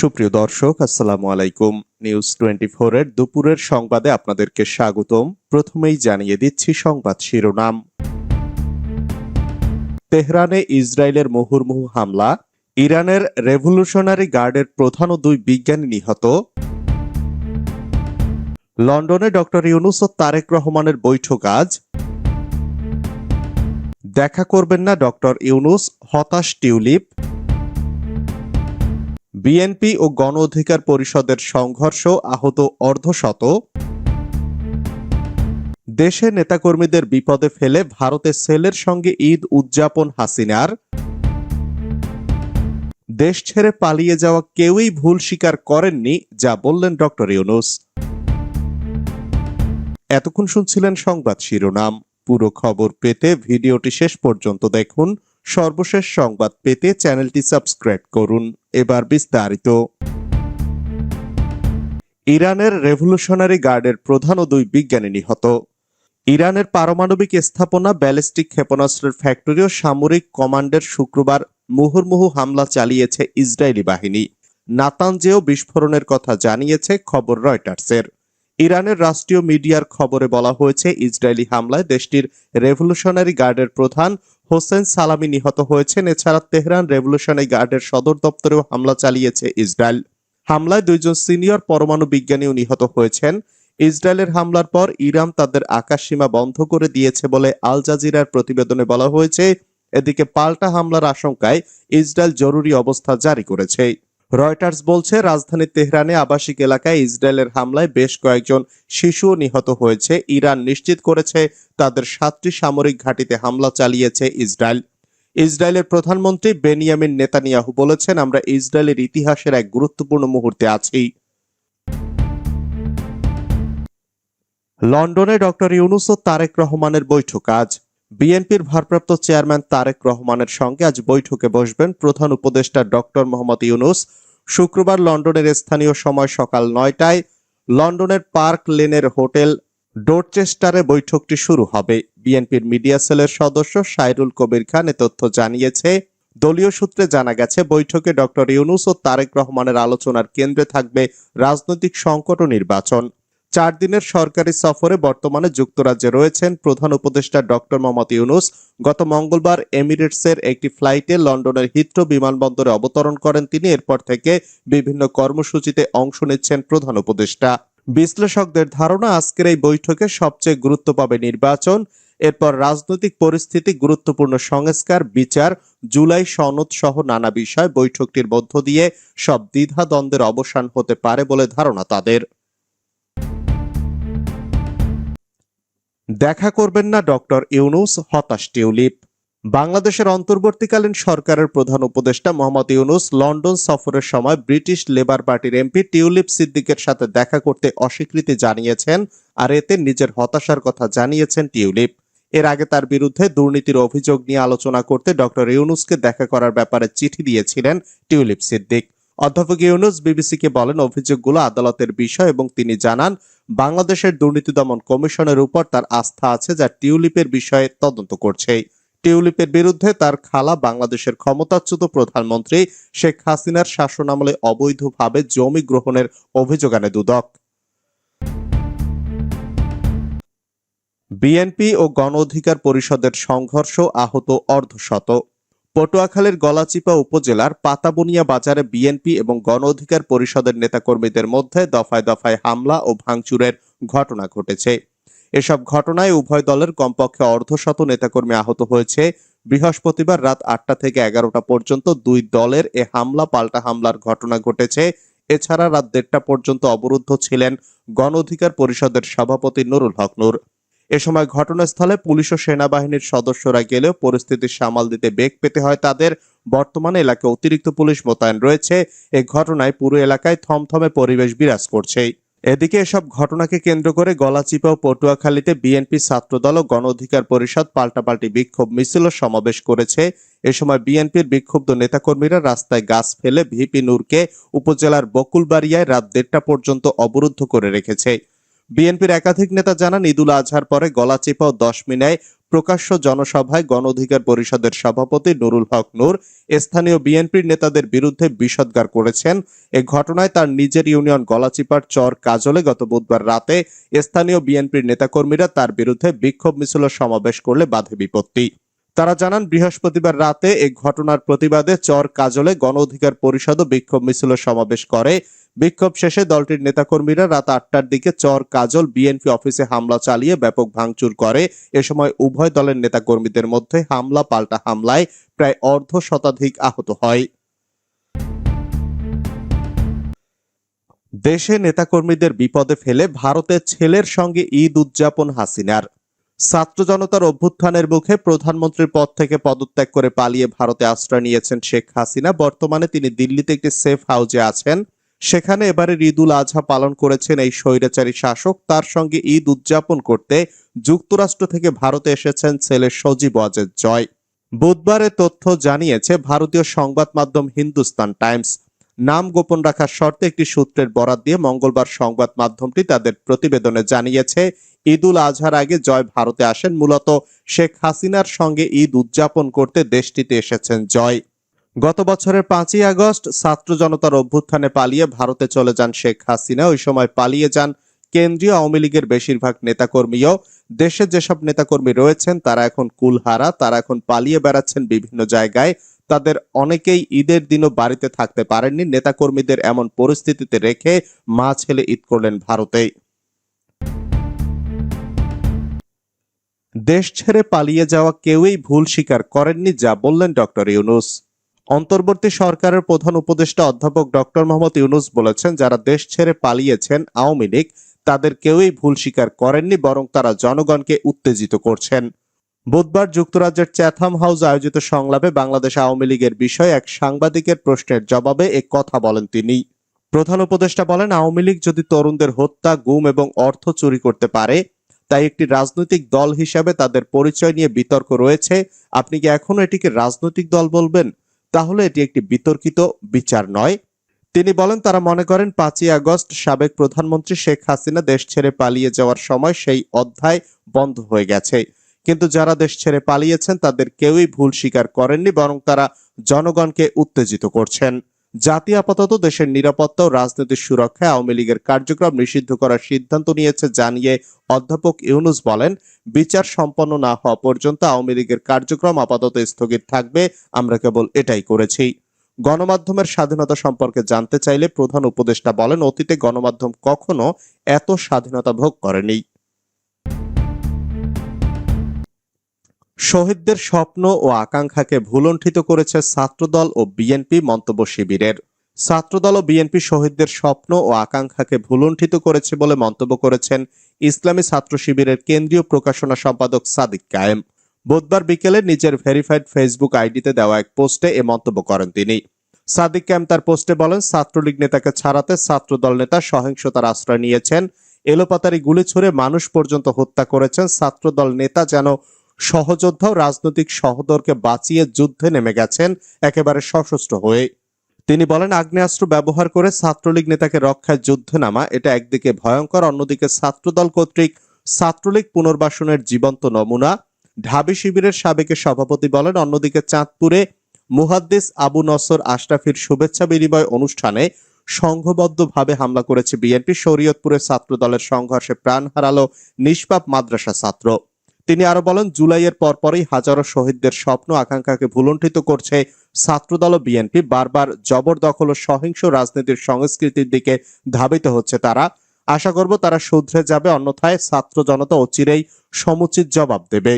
সুপ্রিয় দর্শক, আসসালামু আলাইকুম। নিউজ টোয়েন্টি এর দুপুরের সংবাদে আপনাদেরকে স্বাগতম। প্রথমেই জানিয়ে দিচ্ছি সংবাদ শিরোনাম। তেহরানে ইসরায়েলের মুহুর্মুহু হামলা, ইরানের রেভলিউশনারি গার্ডের প্রধান ও দুই বিজ্ঞানী নিহত। লন্ডনে ডক্টর ইউনুস ও তারেক রহমানের বৈঠক আজ। দেখা করবেন না ডক্টর ইউনুস, হতাশ টিউলিপ। বিএনপি ও গণ অধিকার পরিষদের সংঘর্ষ আহত অর্ধশত। দেশে নেতাকর্মীদের বিপদে ফেলে ভারতের সেলের সঙ্গে ঈদ উদযাপন হাসিনার। দেশ ছেড়ে পালিয়ে যাওয়া কেউই ভুল স্বীকার করেননি, যা বললেন ডক্টর ইউনুস। এতক্ষণ শুনছিলেন সংবাদ শিরোনাম। পুরো খবর পেতে ভিডিওটি শেষ পর্যন্ত দেখুন। সর্বশেষ সংবাদ পেতে চ্যানেলটি সাবস্ক্রাইব করুন। এবার বিস্তারিত। ইরানের রেভলিউশনারি গার্ডের প্রধান ও দুই বিজ্ঞানী নিহত। ইরানের পারমাণবিক স্থাপনা ব্যালিস্টিক ক্ষেপণাস্ত্রের ফ্যাক্টরি ও সামরিক কমান্ডের শুক্রবার মুহুর্মুহু হামলা চালিয়েছে ইসরায়েলি বাহিনী। নাতানজেও বিস্ফোরণের কথা জানিয়েছে খবর রয়টার্সের। ইরানের রাষ্ট্রীয় মিডিয়ার খবরে বলা হয়েছে, ইসরায়েলি হামলায় দেশটির রেভলিউশনারি গার্ডের প্রধান হোসেন সালামি নিহত হয়েছেন। এছাড়া তেহরান রেভলিউশনারি গার্ডের সদর দপ্তরেও হামলা চালিয়েছে ইসরায়েল। হামলায় দুইজন সিনিয়র পরমাণু বিজ্ঞানীও নিহত হয়েছেন। ইসরায়েলের হামলার পর ইরান তাদের আকাশসীমা বন্ধ করে দিয়েছে বলে আল জাজিরার প্রতিবেদনে বলা হয়েছে। এদিকে পাল্টা হামলার আশঙ্কায় ইসরায়েল জরুরি অবস্থা জারি করেছে। রয়টার্স বলছে, রাজধানী তেহরানে আবাসিক এলাকায় ইসরায়েলের হামলায় বেশ কয়েকজন শিশু নিহত হয়েছে। ইরান নিশ্চিত করেছে তাদের সাতটি সামরিক ঘাঁটিতে হামলা চালিয়েছে ইসরায়েল। ইসরায়েলের প্রধানমন্ত্রী বেনিয়ামিন নেতানিয়াহু বলেছেন, আমরা ইসরায়েলের ইতিহাসের এক গুরুত্বপূর্ণ মুহূর্তে আছি। লন্ডনে ডক্টর ইউনুস ও তারেক রহমানের বৈঠক আজ। বিএনপির ভারপ্রাপ্ত চেয়ারম্যান তারেক রহমানের সঙ্গে আজ বৈঠকে বসবেন প্রধান উপদেষ্টা ডক্টর মোহাম্মদ ইউনুস। শুক্রবার লন্ডনের স্থানীয় সময় সকাল নয়টায় লন্ডনের পার্ক লেনের হোটেল ডোরচেস্টারে বৈঠকটি শুরু হবে। বিএনপির মিডিয়া সেলের সদস্য সাইরুল কবির খান এ তথ্য জানিয়েছে, দলীয় সূত্রে জানা গেছে, বৈঠকে ডক্টর ইউনুস ও তারেক রহমানের আলোচনার কেন্দ্রে থাকবে রাজনৈতিক সংকট ও নির্বাচন। চার দিনের সরকারি সফরে বর্তমানে যুক্তরাজ্যে রয়েছেন প্রধান উপদেষ্টা ডক্টর মোহাম্মদ ইউনুস। গত মঙ্গলবার এমিরেটসের একটি ফ্লাইটে লন্ডনের হিথ্রো বিমানবন্দরে অবতরণ করেন তিনি। এরপর থেকে বিভিন্ন কর্মসূচিতে অংশ নিচ্ছেন প্রধান উপদেষ্টা। বিশ্লেষকদের ধারণা, আজকের এই বৈঠকে সবচেয়ে গুরুত্ব পাবে নির্বাচন। এরপর রাজনৈতিক পরিস্থিতি, গুরুত্বপূর্ণ সংস্কার, বিচার, জুলাই সনদ সহ নানা বিষয় বৈঠকটির মধ্য দিয়ে সব দ্বিধা দ্বন্দ্বের অবসান হতে পারে বলে ধারণা তাদের। দেখা করবেন না ডক্টর ইউনুস, হতাশ টিউলিপ। বাংলাদেশের অন্তর্বর্তীকালীন সরকারের প্রধান উপদেষ্টা মোহাম্মদ ইউনুস লন্ডন সফরের সময় ব্রিটিশ লেবার পার্টির এমপি টিউলিপ সিদ্দিকের সাথে দেখা করতে অস্বীকৃতি জানিয়েছেন আর এতে নিজের হতাশার কথা জানিয়েছেন টিউলিপ। এর আগে তার বিরুদ্ধে দুর্নীতির অভিযোগ নিয়ে আলোচনা করতে ডক্টর ইউনুসকে দেখা করার ব্যাপারে চিঠি দিয়েছিলেন টিউলিপ সিদ্দিক। অধ্যাপক ইউনুস বিবিসিকে বলেন, অভিযোগগুলো আদালতের বিষয় এবং তিনি জানান, বাংলাদেশের দুর্নীতি দমন কমিশনের উপর তার আস্থা আছে যা টিউলিপের বিষয়ে তদন্ত করছে। টিউলিপের বিরুদ্ধে তার খালা বাংলাদেশের ক্ষমতাচ্যুত প্রধানমন্ত্রী শেখ হাসিনার শাসনামলে অবৈধভাবে জমি গ্রহণের অভিযোগ আনে দুদক। বিএনপি ও গণ অধিকার পরিষদের সংঘর্ষ আহত অর্ধশত পটুয়াখালীর গলাচিপা উপজেলার পাতাবুনিয়া বাজারে বিএনপি এবং গণ অধিকার পরিষদের নেতাকর্মীদের মধ্যে দফায় দফায় হামলা ও ভাঙচুরের ঘটনা ঘটেছে। এসব ঘটনায় উভয় দলের কমপক্ষে অর্ধশত নেতাকর্মী আহত হয়েছে। বৃহস্পতিবার রাত আটটা থেকে এগারোটা পর্যন্ত দুই দলের এ হামলা, পাল্টা হামলার ঘটনা ঘটেছে। এছাড়া রাত দেড়টা পর্যন্ত অবরুদ্ধ ছিলেন গণ অধিকার পরিষদের সভাপতি নুরুল হক নূর। এ সময় ঘটনাস্থলে পুলিশ ও সেনাবাহিনীর সদস্যরা গেলেও পরিস্থিতি সামাল দিতে বেগ পেতে হয় তাদের। বর্তমানে এলাকায় অতিরিক্ত পুলিশ মোতায়েন রয়েছে। এ ঘটনায় পুরো এলাকায় থমথমে পরিবেশ বিরাজ করছে। এদিকে এসব ঘটনাকে কেন্দ্র করে গলাচিপা ও পটুয়াখালীতে বিএনপি ছাত্রদল ও গণ অধিকার পরিষদ পাল্টাপাল্টি বিক্ষোভ মিছিল ও সমাবেশ করেছে। এ সময় বিএনপির বিক্ষুব্ধ নেতাকর্মীরা রাস্তায় গাছ ফেলে ভিপি নূরকে উপজেলার বকুলবাড়িয়ায় রাত দেড়টা পর্যন্ত অবরুদ্ধ করে রেখেছে। বিএনপির একাধিক নেতা জানান, ঈদুল আজহার পরে গলাচিপা ও দশমিনায় প্রকাশ্য জনসভায় গণ অধিকার পরিষদের সভাপতি নুরুল হক নূর স্থানীয় বিএনপির নেতাদের বিরুদ্ধে বিষদগার করেছেন। এ ঘটনায় তার নিজের ইউনিয়ন গলাচিপার চর কাজলে গত বুধবার রাতে স্থানীয় বিএনপির নেতাকর্মীরা তার বিরুদ্ধে বিক্ষোভ মিছিল সমাবেশ করলে বাধে বিপত্তি। তারা জানান, বৃহস্পতিবার রাতে এই ঘটনার প্রতিবাদে চর কাজলে গণ অধিকার পরিষদও বিক্ষোভ মিছিল সমাবেশ করে। বিক্ষোভ শেষে দলটির নেতাকর্মীরা রাত আটটার দিকে চর কাজল বিএনপি অফিসে হামলা চালিয়ে ব্যাপক ভাঙচুর করে। এ সময় উভয় দলের নেতাকর্মীদের মধ্যে হামলা, পাল্টা হামলায় প্রায় অর্ধ শতাধিক আহত হয়। দেশে নেতাকর্মীদের বিপদে ফেলে ভারতের ছেলের সঙ্গে ঈদ উদযাপন হাসিনার। ছাত্র জনতার অভ্যুত্থানের মুখে প্রধানমন্ত্রীর পদ থেকে পদত্যাগ করে পালিয়ে ভারতে আশ্রয় নিয়েছেন শেখ হাসিনা। বর্তমানে তিনি দিল্লিতে একটি সেফ হাউজে আছেন। সেখানে এবারে ঈদ উল আজহা পালন করেছেন এই স্বৈরাচারী শাসক। তার সঙ্গে ঈদ উদযাপন করতে যুক্তরাষ্ট্র থেকে ভারতে এসেছেন ছেলে সজীব ওয়াজেদ জয়। বুধবারে তথ্য জানিয়েছে ভারতীয় সংবাদ মাধ্যম হিন্দুস্তান টাইমস। নাম গোপন রাখার শর্তে একটি সূত্রের বরাত দিয়ে মঙ্গলবার সংবাদ মাধ্যমটি তাদের প্রতিবেদনে জানিয়েছে, ঈদুল আজহার আগে জয় ভারতে আসেন। মূলত শেখ হাসিনার সঙ্গে ঈদ উদযাপন করতে দেশটিতে এসেছেন জয়। গত বছরের পাঁচই আগস্ট ছাত্র জনতার অভ্যুত্থানে পালিয়ে ভারতে চলে যান শেখ হাসিনা। ওই সময় পালিয়ে যান কেন্দ্রীয় আওয়ামী লীগের বেশিরভাগ নেতাকর্মীও। দেশে যেসব নেতাকর্মী রয়েছেন, তারা এখন কুলহারা, তারা এখন পালিয়ে বেড়াচ্ছেন বিভিন্ন জায়গায়। তাদের অনেকেই ঈদের দিনও বাড়িতে থাকতে পারেননি। নেতাকর্মীদের এমন পরিস্থিতিতে রেখে মা ছেলে ঈদ করলেন ভারতে। দেশ ছেড়ে পালিয়ে যাওয়া কেউই ভুল স্বীকার করেননি, যা বললেন ডক্টর ইউনুস। অন্তর্বর্তী সরকারের প্রধান উপদেষ্টা অধ্যাপক ডক্টর মোহাম্মদ ইউনুস বলেছেন, যারা দেশ ছেড়ে পালিয়েছেন আওয়ামী লীগ, তাদের কেউই ভুল স্বীকার করেননি, বরং তারা জনগণকে উত্তেজিত করছেন। বুধবার যুক্তরাজ্যের চ্যাথাম হাউস আয়োজিত সংলাপে বাংলাদেশ আওয়ামী লীগের বিষয়ে এক সাংবাদিকের প্রশ্নের জবাবে এ কথা বলেন তিনি। প্রধান উপদেষ্টা বলেন, আওয়ামী লীগ যদি তরুণদের হত্যা, গুম এবং অর্থ চুরি করতে পারে, তাই একটি রাজনৈতিক দল হিসাবে তাদের পরিচয় নিয়ে বিতর্ক রয়েছে। আপনি কি এখনও এটিকে রাজনৈতিক দল বলবেন? তাহলে এটি একটি বিতর্কিত বিচার নয়। তিনি বলেন, তারা মনে করেন, পাঁচই আগস্ট সাবেক প্রধানমন্ত্রী শেখ হাসিনা দেশ ছেড়ে পালিয়ে যাওয়ার সময় সেই অধ্যায় বন্ধ হয়ে গেছে। কিন্তু যারা দেশ ছেড়ে পালিয়েছেন, তাদের কেউই ভুল স্বীকার করেননি, বরং তারা জনগণকে উত্তেজিত করছেন। জাতি আপাতত দেশের নিরাপত্তা ও রাজনৈতিক সুরক্ষায় আওয়ামী লীগের কার্যক্রম নিষিদ্ধ করার সিদ্ধান্ত নিয়েছে, জানিয়ে অধ্যাপক ইউনুস বলেন, বিচার সম্পন্ন না হওয়া পর্যন্ত আওয়ামী লীগের কার্যক্রম আপাতত স্থগিত থাকবে, আমরা কেবল এটাই করেছি। গণমাধ্যমের স্বাধীনতা সম্পর্কে জানতে চাইলে প্রধান উপদেষ্টা বলেন, অতীতে গণমাধ্যম কখনো এত স্বাধীনতা ভোগ করেনি। শহীদদের স্বপ্ন ও আকাঙ্ক্ষাকে ভুলণ্ঠিত করেছে ছাত্রদল ও বিএনপি মন্তব্য শিবিরের। ছাত্রদল ও বিএনপি শহীদদের স্বপ্ন ও আকাঙ্ক্ষাকে ভুলণ্ঠিত করেছে বলে মন্তব্য করেছেন ইসলামী ছাত্র শিবিরের কেন্দ্রীয় প্রকাশনা সম্পাদক সাদিক কায়েম। বুধবার বিকেলে নিজের ভেরিফাইড ফেসবুক আইডিতে দেওয়া এক পোস্টে এ মন্তব্য করেন তিনি। সাদিক ক্যাম তার পোস্টে বলেন, ছাত্রলীগ নেতাকে ছাড়াতে ছাত্রদল নেতা সহিংসতার আশ্রয় নিয়েছেন। এলোপাতারি গুলি ছুড়ে মানুষ পর্যন্ত হত্যা করেছেন। ছাত্রদল নেতা যেন সহযোদ্ধা ও রাজনৈতিক সহদরকে বাঁচিয়ে যুদ্ধে নেমে গেছেন, একেবারে সশস্ত্র হয়ে। তিনি বলেন, আগ্নেয়াস্ত্র ব্যবহার করে ছাত্রলীগ নেতাকে রক্ষায় যুদ্ধে নামা, এটা একদিকে ভয়ঙ্কর, অন্যদিকে ছাত্রদল কর্তৃক ছাত্রলীগ পুনর্বাসনের জীবন্ত নমুনা। ঢাবি শিবিরের সাবেকের সভাপতি বলেন, অন্যদিকে চাঁদপুরে মুহাদ্দিস আবু নসর আশরাফির শুভেচ্ছা বিনিময় অনুষ্ঠানে সংঘবদ্ধভাবে হামলা করেছে বিএনপি। শরীয়তপুরের ছাত্র দলের সংঘর্ষে প্রাণ হারালো নিষ্পাপ মাদ্রাসা ছাত্র। তিনি আরও বলেন, জুলাইয়ের পরপরই হাজারো শহীদদের স্বপ্ন, আকাঙ্ক্ষাকে ভুলণ্ঠিত করছে ছাত্রদল ও বিএনপি। বারবার জবরদখল ও সহিংস রাজনীতির সংস্কৃতির দিকে ধাবিত হচ্ছে তারা। আশা করব তারা শুধরে যাবে, অন্যথায় ছাত্র জনতা অচিরেই সমুচিত জবাব দেবে।